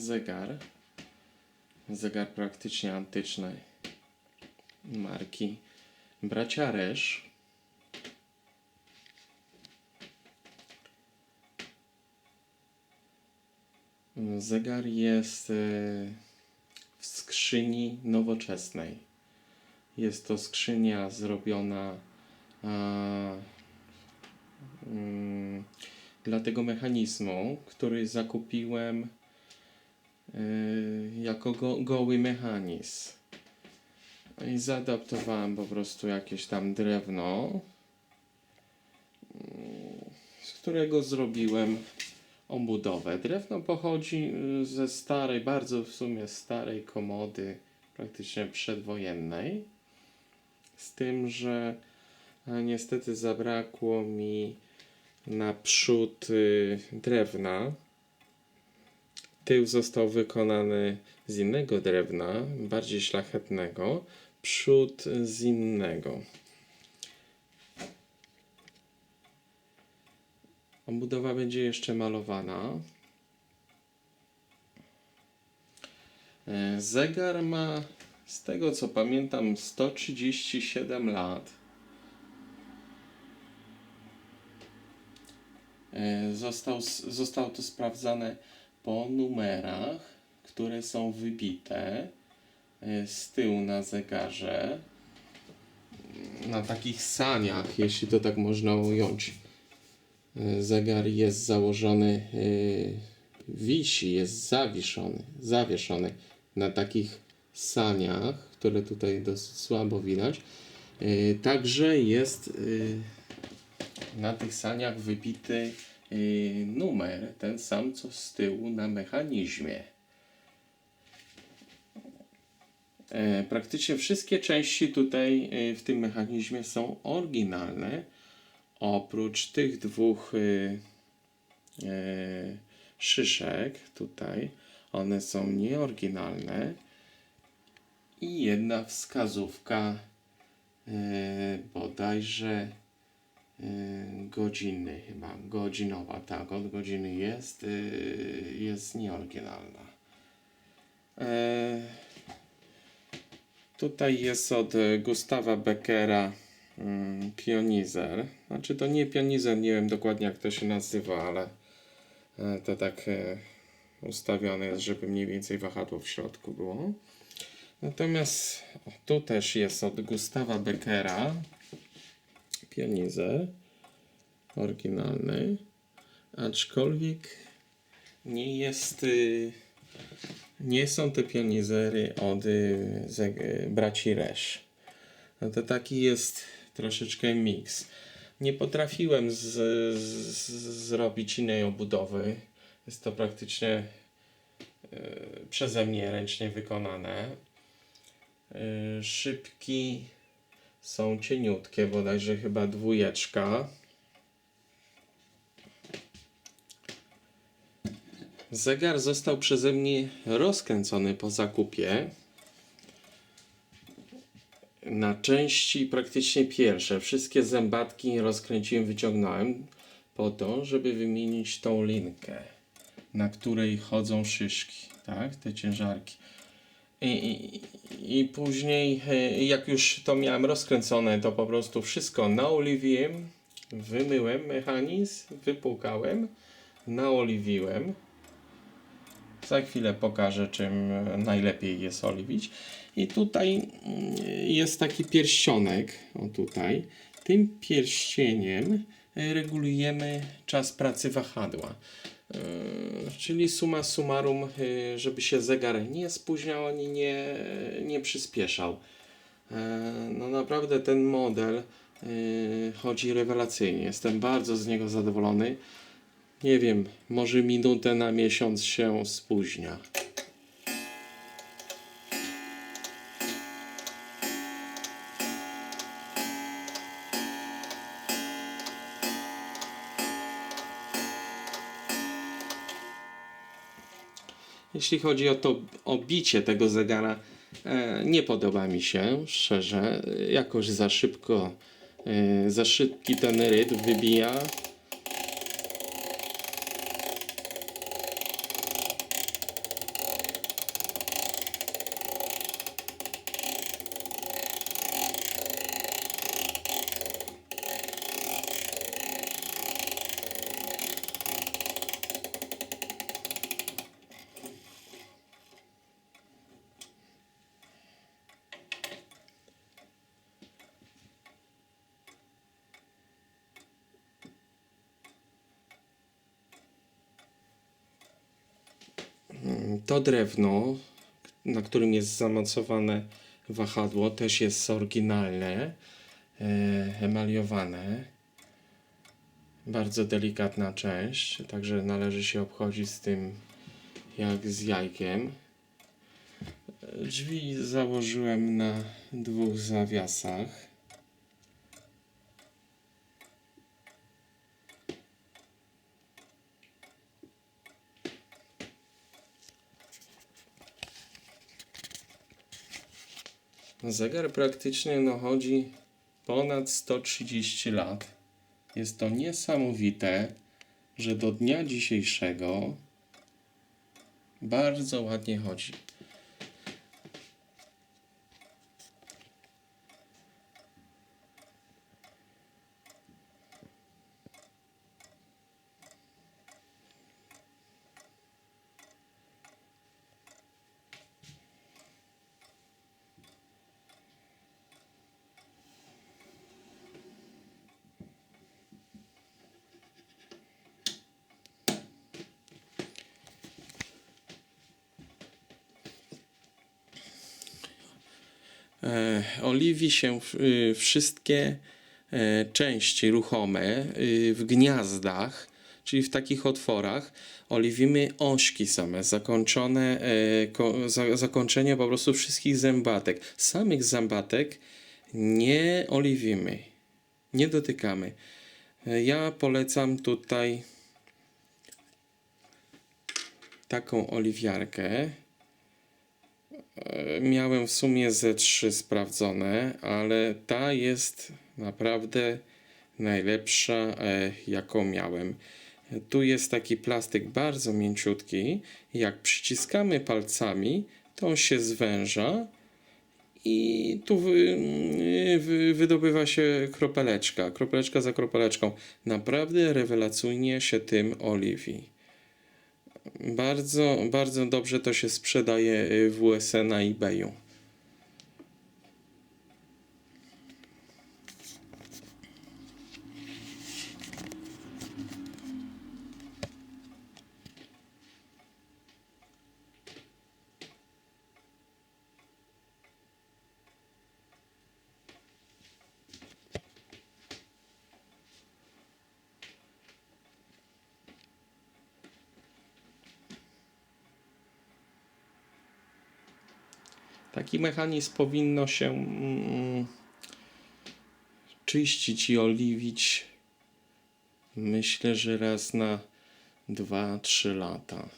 zegar. Zegar praktycznie antycznej marki Bracia Resz. Zegar jest e, w skrzyni nowoczesnej. Jest to skrzynia zrobiona a, mm, dla tego mechanizmu, który zakupiłem jako go, goły mechanizm. I zaadaptowałem po prostu jakieś tam drewno, mm, z którego zrobiłem obudowę. Drewno pochodzi y, ze starej, bardzo w sumie starej komody, praktycznie przedwojennej. Z tym, że e, niestety zabrakło mi naprzód y, drewna. Tył został wykonany z innego drewna, bardziej szlachetnego, przód z innego. Obudowa będzie jeszcze malowana. E, Zegar ma, z tego co pamiętam, 137 lat. E, Został, zostało to sprawdzane po numerach, które są wybite e, z tyłu na zegarze. Na takich saniach, jeśli to tak można ująć. E, Zegar jest założony, e, wisi, jest zawieszony, zawieszony na takich saniach, które tutaj dosyć słabo widać. Także jest na tych saniach wybity numer, ten sam co z tyłu na mechanizmie. E, Praktycznie wszystkie części tutaj e, w tym mechanizmie są oryginalne. Oprócz tych dwóch y, szyszek tutaj, one są nieoryginalne. I jedna wskazówka bodajże godziny chyba, godzinowa, tak, od godziny jest, y, jest nieoryginalna. E, tutaj jest od y, Gustawa Beckera mm, pionizer. Znaczy to nie pionizer, nie wiem dokładnie jak to się nazywa, ale e, to tak e, ustawione jest, żeby mniej więcej wahadło w środku było. Natomiast tu też jest od Gustawa Beckera pionizer oryginalny, aczkolwiek nie jest y, nie są te pionizery od y, braci Resz. No to taki jest troszeczkę miks. Nie potrafiłem z, z, zrobić innej obudowy. Jest to praktycznie e, przeze mnie ręcznie wykonane. E, szybki są cieniutkie, bodajże chyba dwójeczka. Zegar został przeze mnie rozkręcony po zakupie na części praktycznie pierwsze. Wszystkie zębatki rozkręciłem, wyciągnąłem po to, żeby wymienić tą linkę, na której chodzą szyszki, tak, te ciężarki. I, i, I później, e, jak już to miałem rozkręcone, to po prostu wszystko naoliwiłem, wymyłem mechanizm, wypłukałem, naoliwiłem. Za chwilę pokażę, czym najlepiej jest oliwić. I tutaj mm, jest taki pierścionek, o tutaj. Tym pierścieniem e, regulujemy czas pracy wahadła. E, Czyli summa summarum, e, żeby się zegar nie spóźniał ani nie, nie przyspieszał. E, No naprawdę ten model e, chodzi rewelacyjnie. Jestem bardzo z niego zadowolony. Nie wiem, może minutę na miesiąc się spóźnia. Jeśli chodzi o to o bicie tego zegara, e, nie podoba mi się, szczerze. Jakoś za szybko, e, za szybki ten rytm wybija. To drewno, na którym jest zamocowane wahadło, też jest oryginalne, e, emaliowane. Bardzo delikatna część, także należy się obchodzić z tym jak z jajkiem. Drzwi założyłem na dwóch zawiasach. Zegar praktycznie no, chodzi ponad 130 lat. Jest to niesamowite, że do dnia dzisiejszego bardzo ładnie chodzi. Oliwi się y, wszystkie e, części ruchome y, w gniazdach, czyli w takich otworach. Oliwimy ośki same, zakończone, e, ko, za, zakończenie po prostu wszystkich zębatek. Samych zębatek nie oliwimy, nie dotykamy. E, Ja polecam tutaj taką oliwiarkę. E, Miałem w sumie ze trzy sprawdzone, ale ta jest naprawdę najlepsza, e, jaką miałem. Tu jest taki plastyk bardzo mięciutki. Jak przyciskamy palcami, to on się zwęża i tu wy, wy, wydobywa się kropeleczka, kropeleczka za kropeleczką. Naprawdę rewelacyjnie się tym oliwi. Bardzo, bardzo dobrze to się sprzedaje y, w USA na eBayu. Taki mechanizm powinno się mm, czyścić i oliwić. Myślę, że raz na 2-3 lata.